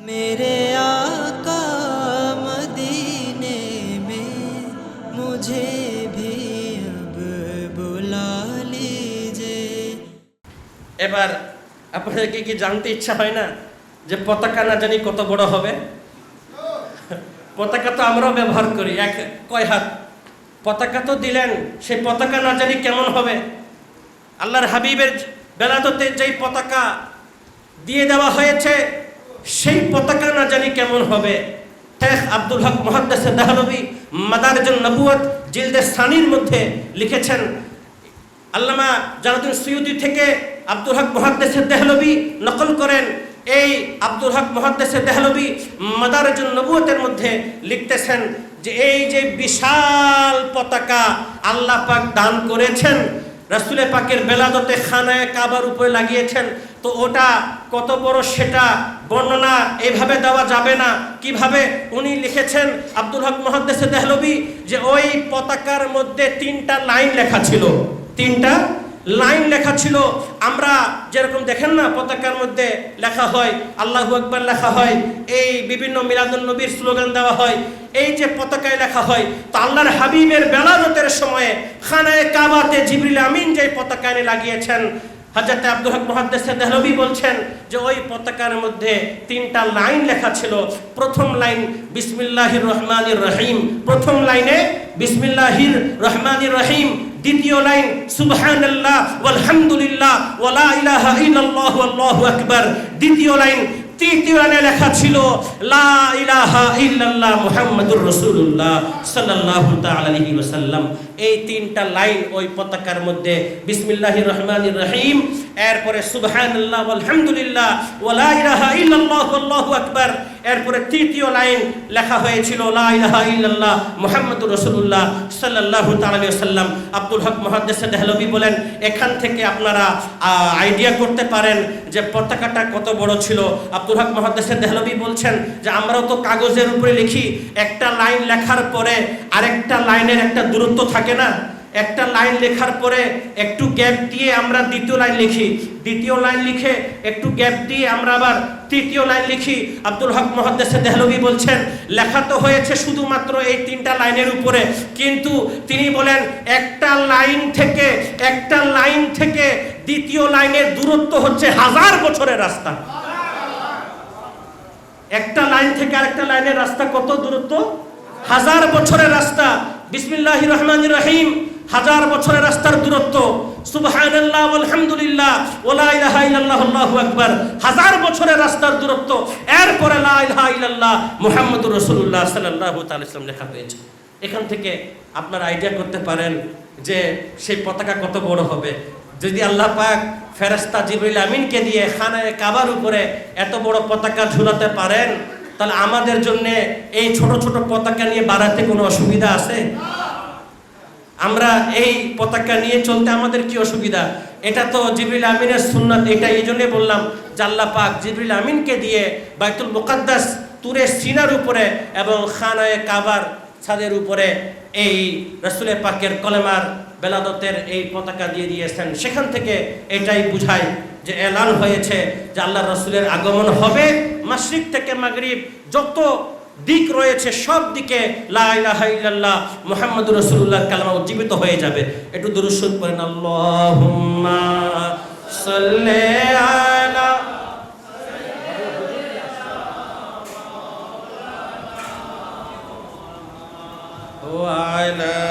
मेरे आका मदीने में मुझे भी अब बुला लीजिए এবার আপনাদেরকে কি জানতে ইচ্ছা হয় না যে পতাকা না জানি কত বড় হবে পতাকা তো আমরাও ব্যবহার করি এক কয় হাত পতাকা তো দিলেন সেই পতাকা না জানি কেমন হবে আল্লাহর হাবিবের বেলাদতে যেই পতাকা দিয়ে দেওয়া হয়েছে সেই পতাকা না জানি কেমন হবে। শেখ আব্দুল হক মহাদ্দেস দাহলবি মাদারজন নবুয়ত জিলদে সানির মধ্যে লিখেছেন, আল্লামা জালাদুল সৈয়দি থেকে আব্দুল হক মহাদ্দেসের দেহলবি নকল করেন। এই আব্দুল হক মহাদ্দেসের দেহলবি মাদারজন নবুয়তের মধ্যে লিখতেছেন যে এই যে বিশাল পতাকা আল্লাহ পাক দান করেছেন রাসুলে পাকের বেলাদতে খানায় কাবার উপরে লাগিয়েছেন তো ওটা কত বড় সেটা বর্ণনা এইভাবে দেওয়া যাবে না। কীভাবে? উনি লিখেছেন আব্দুল হক মহাদ্দেশে দেহলবি যে ওই পতাকার মধ্যে তিনটা লাইন লেখা ছিল। তিনটা লাইন লেখা ছিল। আমরা যেরকম দেখেন না, পতাকার মধ্যে লেখা হয়, আল্লাহ আকবার লেখা হয়, এই বিভিন্ন মিলাদুল নবীর স্লোগান দেওয়া হয়, এই যে পতাকায় লেখা হয়, তো আল্লাহর হাবিবের বেলাদতের সময়ে খানায় কাবাতে জিবরিল আমিন যে পতাকা এনে লাগিয়েছেন হাজরত আব্দুল হক মহাদ্দেশে দেহলবি বলছেন যে ওই পতাকার মধ্যে তিনটা লাইন লেখা ছিল। প্রথম লাইন, বিসমিল্লাহির রহমানির রহিম। প্রথম লাইনে, বিসমিল্লাহির রহমানির রহিম। দ্বিতীয় লাইন, সুবহানাল্লাহ ওয়ালহামদুলিল্লাহ ওয়ালা ইলাহা ইল্লাল্লাহু আল্লাহু আকবার। দ্বিতীয় লাইন তৃতীয় লাইনে লেখা ছিল, লা ইলাহা ইল্লাল্লাহ মুহাম্মাদুর রাসূলুল্লাহ সাল্লাল্লাহু তাআলা আলাইহি ওয়াসাল্লাম। এই তিনটা লাইন ওই পতাকার মধ্যে, বিসমিল্লাহির রহমানির রহিম। এরপরে, সুবহানাল্লাহ আলহামদুলিল্লাহ ওয়ালা ইলাহা ইল্লাল্লাহ আকবার। এরপরে তৃতীয় লাইন লেখা হয়েছিল, লা ইলাহা ইল্লাল্লাহ মুহাম্মাদুর রাসূলুল্লাহ সাল্লাল্লাহু তাআলা আলাইহি ওয়াসাল্লাম। আব্দুল হক মুহাদ্দিস দেহলভী বলেন, এখান থেকে আপনারা আইডিয়া করতে পারেন যে পতাকাটা কত বড় ছিল। আব্দুল হক মুহাদ্দিস দেহলভী বলছেন যে, আমরাও তো কাগজের উপরে লিখি, একটা লাইন লেখার পরে আরেকটা লাইনের একটা দূরত্ব থাকে না? একটা লাইন লেখার পরে একটু গ্যাপ দিয়ে আমরা দ্বিতীয় লাইন লিখি। দ্বিতীয় লাইন লিখে একটু গ্যাপ দিয়ে আমরা আবার তৃতীয় লাইন লিখি। আব্দুল হক মহাদ্দেসে দেহলভি বলছেন, লেখা তো হয়েছে শুধুমাত্র এই তিনটা লাইনের উপরে, কিন্তু তিনি বলেন, একটা লাইন থেকে, একটা লাইন থেকে দ্বিতীয় লাইনের দূরত্ব হচ্ছে হাজার বছরের রাস্তা। একটা লাইন থেকে আরেকটা লাইনের রাস্তা কত দূরত্ব? হাজার বছরের রাস্তা। বিসমিল্লাহির রহমানির রহিম। হাজার বছরের রাস্তার দূরত্ব। সুবহানাল্লাহ আলহামদুলিল্লাহ ওলা ইলাহা ইল্লাল্লাহ আল্লাহু আকবার। হাজার বছরের রাস্তার দূরত্ব। এরপরে লা ইলাহা ইল্লাল্লাহ মুহাম্মাদুর রাসূলুল্লাহ সাল্লাল্লাহু তাআলা ইসলাম লেখা হয়েছে। এখান থেকে আপনারা আইডিয়া করতে পারেন যে সেই পতাকা কত বড় হবে। যদি আল্লাহ পাক ফেরেস্তা জিবরিল আমিনকে দিয়ে খানায় কাবার উপরে এত বড় পতাকা ঝুলাতে পারেন, তাহলে আমাদের জন্য এই ছোট ছোট পতাকা নিয়ে বাড়াতে কোনো অসুবিধা আছে? আমরা এই পতাকা নিয়ে চলতে আমাদের কি অসুবিধা? এটা তো জিবরিল আমিনের সুন্নাত, এটা এই জন্যে বললাম জাল্লা পাক জিবরিল আমিনকে দিয়ে বাইতুল মুকাদ্দাস তুরে সিনার উপরে এবং খানায় কাবার ছাদের উপরে এই রসুলের পাকের কলেমার বেলাদতের এই পতাকা দিয়ে দিয়েছেন। সেখান থেকে এটাই বুঝায় যে এলান হয়েছে যে আল্লাহ রসুলের আগমন হবে মাসরিক থেকে মাগরিব, যত দিক রয়েছে সব দিকে লাইলাহাইল্লাহ মোহাম্মদ রসুল্লাহ কালামা উজ্জীবিত হয়ে যাবে। একটু দুরুসুদ করেন আল্লাহ আলা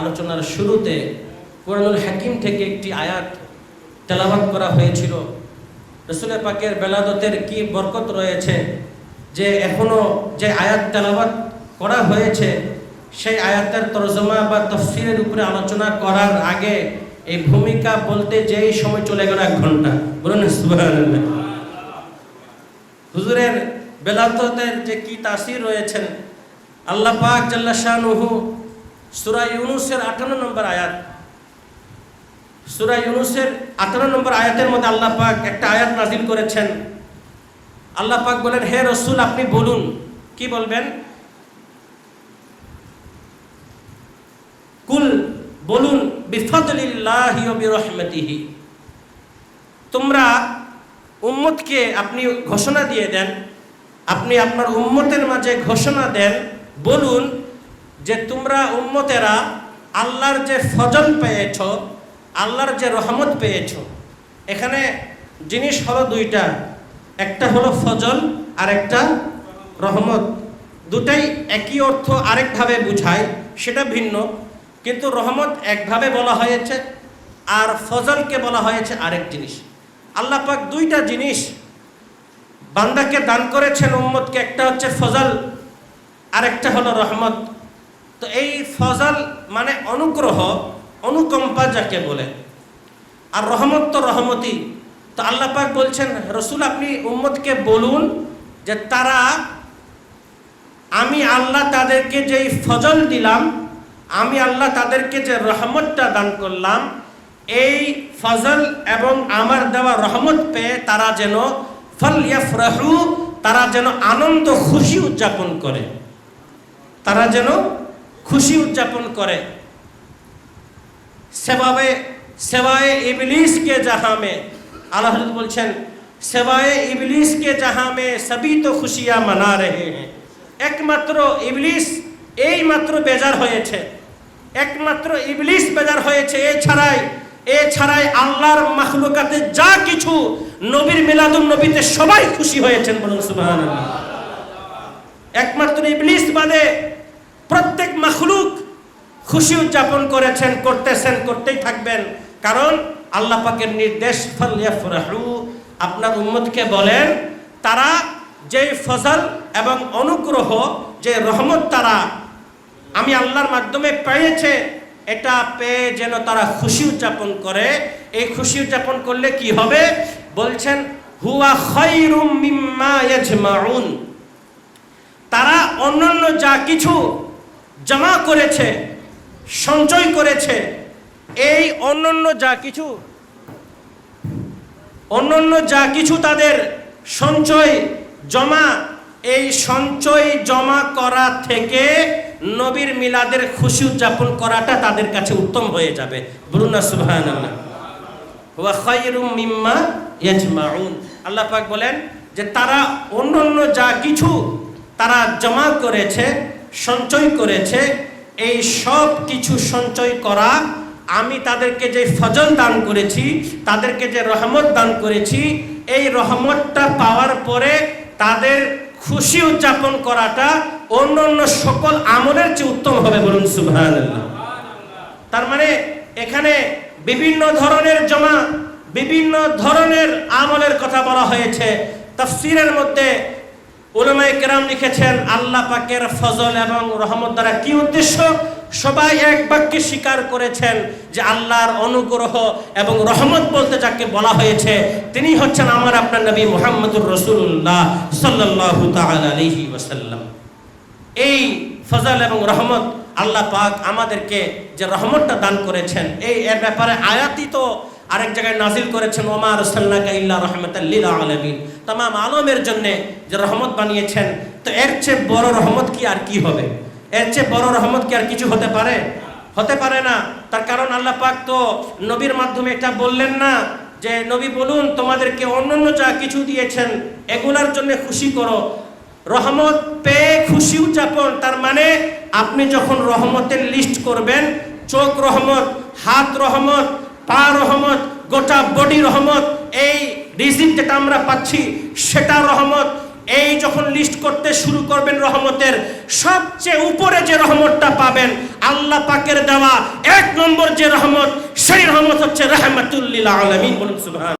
আলোচনার শুরুতে কোরআনুল হাকিম থেকে একটি আয়াত তেলাবাত করা হয়েছিল। রসুল পাকের বেলাদতের কি বরকত রয়েছে? যে এখনও যে আয়াত তেলাবাত করা হয়েছে, সেই আয়াতের তরজমা বা তফসিরের উপরে আলোচনা করার আগে এই ভূমিকা বলতে যেই সময় চলে গেল এক ঘণ্টা। বলুন হুজুরের বেলাদতের যে কি তাসির রয়েছেন, আল্লাহ পাক জাল্লা শাহনুহু সুরা ইউনুসের আটান্ন নম্বর আয়াত। সুরা ইউনুসের আটান্ন নম্বর আয়াতের মধ্যে আল্লাহ পাক একটা আয়াত নাজিল করেছেন। আল্লাহ পাক বলেন, হে রসুল, আপনি বলুন। কি বলবেন? কুল বলুন বিরহমাতিহি। তোমরা উম্মতকে আপনি ঘোষণা দিয়ে দেন, আপনি আপনার উম্মতের মাঝে ঘোষণা দেন, বলুন যে তোমরা উম্মতেরা আল্লাহর যে ফজল পেয়েছ, আল্লাহর যে রহমত পেয়েছ। এখানে জিনিস হলো দুইটা। একটা হলো ফজল আর একটা রহমত। দুটাই একই অর্থ আরেকভাবে বুঝায়, সেটা ভিন্ন। কিন্তু রহমত একভাবে বলা হয়েছে, আর ফজলকে বলা হয়েছে আরেক জিনিস। আল্লাহ পাক দুইটা জিনিস বান্দাকে দান করেছেন উম্মতকে, একটা হচ্ছে ফজল, আরেকটা হলো রহমত। তো এই ফজল মানে অনুগ্রহ, অনুকম্পা যাকে বলে। আর রহমত তো রহমতি তো আল্লাহ পাক বলছেন, রসুল, আপনি উম্মতকে বলুন যে তারা, আমি আল্লাহ তাদেরকে যেই ফজল দিলাম, আমি আল্লাহ তাদেরকে যে রহমতটা দান করলাম, এই ফজল এবং আমার দেওয়া রহমত পেয়ে তারা যেন ফল ইয়াফরাহু তারা যেন আনন্দ, খুশি উদযাপন করে। তারা যেন খুশি উদযাপন করে। সেবাবে, সেবায়ে জাহা মে আল্লাহ বলছেন, সেবায়ে জাহা মে সবই তো খুশিয়া মানা রহে হ্যাঁ। একমাত্র ইবলিস এই মাত্র বেজার হয়েছে। একমাত্র ইবলিস বেজার হয়েছে এছাড়াই এছাড়াই আল্লাহর মাখলুকাতে যা কিছু নবীর মিলাদুন নবীতে সবাই খুশি হয়েছেন বলুন একমাত্র ইবলিস বাদে প্রত্যেক মাখলুক খুশি উদযাপন করেছেন, করতেছেন, করতেই থাকবেন। কারণ আল্লাহ পাকের নির্দেশ আপনার উম্মতকে বলেন, তারা যে ফজল এবং অনুগ্রহ, যে রহমত তারা আমি আল্লাহর মাধ্যমে পেয়েছে, এটা পেয়ে যেন তারা খুশি উদযাপন করে। এই খুশি উদযাপন করলে কি হবে? বলছেন, হুয়া খৈরুম তারা অন্যান্য যা কিছু জমা করেছে, সঞ্চয় করেছে, এই অন্যান্য যা কিছু, অন্যান্য যা কিছু তাদের সঞ্চয় জমা, এই সঞ্চয় জমা করা থেকে নবীর মিলাদের খুশি উদযাপন করাটা তাদের কাছে উত্তম হয়ে যাবে। আল্লাহ পাক বলেন যে তারা অন্যান্য যা কিছু তারা জমা করেছে সঞ্চয় করেছে, এই সব কিছু সঞ্চয় করা, আমি তাদেরকে যে ফজল দান করেছি, তাদেরকে যে রহমত দান করেছি, এই রহমতটা পাওয়ার পরে তাদের খুশি উদযাপন করাটা অন্য অন্য সকল আমলের চেয়ে উত্তম হবে বলুন সুবহানাল্লাহ। তার মানে এখানে বিভিন্ন ধরনের জমা, বিভিন্ন ধরনের আমলের কথা বলা হয়েছে। তাফসিরের মধ্যে উলামায়ে কেরাম লিখেছেন, আল্লাহ পাকের ফজল এবং রহমত দ্বারা কি উদ্দেশ্য? সবাই এক বাক্যে স্বীকার করেছেন যে আল্লাহর অনুগ্রহ এবং রহমত বলতে যাকে বলা হয়েছে, তিনি হচ্ছেন আমার আপনার নবী মুহাম্মদুর রসুল্লাহ সাল্লাল্লাহু তাআলা আলাইহি ওয়াসাল্লাম। এই ফজল এবং রহমত আল্লাহ পাক আমাদেরকে যে রহমতটা দান করেছেন, এই এর ব্যাপারে আয়াতই তো আরেক জায়গায় নাজিল করেছেন, ওমা রসাল্লাকা ইল্লা রহমতাল্লিল আলমিন। তাম আলমের জন্য যে রহমত বানিয়েছেন, তো এর চেয়ে বড় রহমত কি আর কি হবে? এর চেয়ে বড় রহমত কি আর কিছু হতে পারে? হতে পারে না। তার কারণ আল্লাহ পাক তো নবীর মাধ্যমে এটা বললেন না, যে নবী বলুন, তোমাদেরকে অন্যান্য যা কিছু দিয়েছেন, এগুলার জন্য খুশি করো। রহমত পেয়ে খুশি উদযাপন তার মানে আপনি যখন রহমতের লিস্ট করবেন, চোখ রহমত, হাত রহমত পা রহমত, গোটা বডি রহমত, এই রিজিক যেটা আমরা পাচ্ছি, সেটা রহমত। এই যখন লিস্ট করতে শুরু করবেন রহমতের, সবচেয়ে উপরে যে রহমতটা পাবেন, আল্লাহ পাকের দেওয়া এক নম্বর যে রহমত, সেই রহমত হচ্ছে রহমাতুল্লিল আলামিন। বলুন সুবহান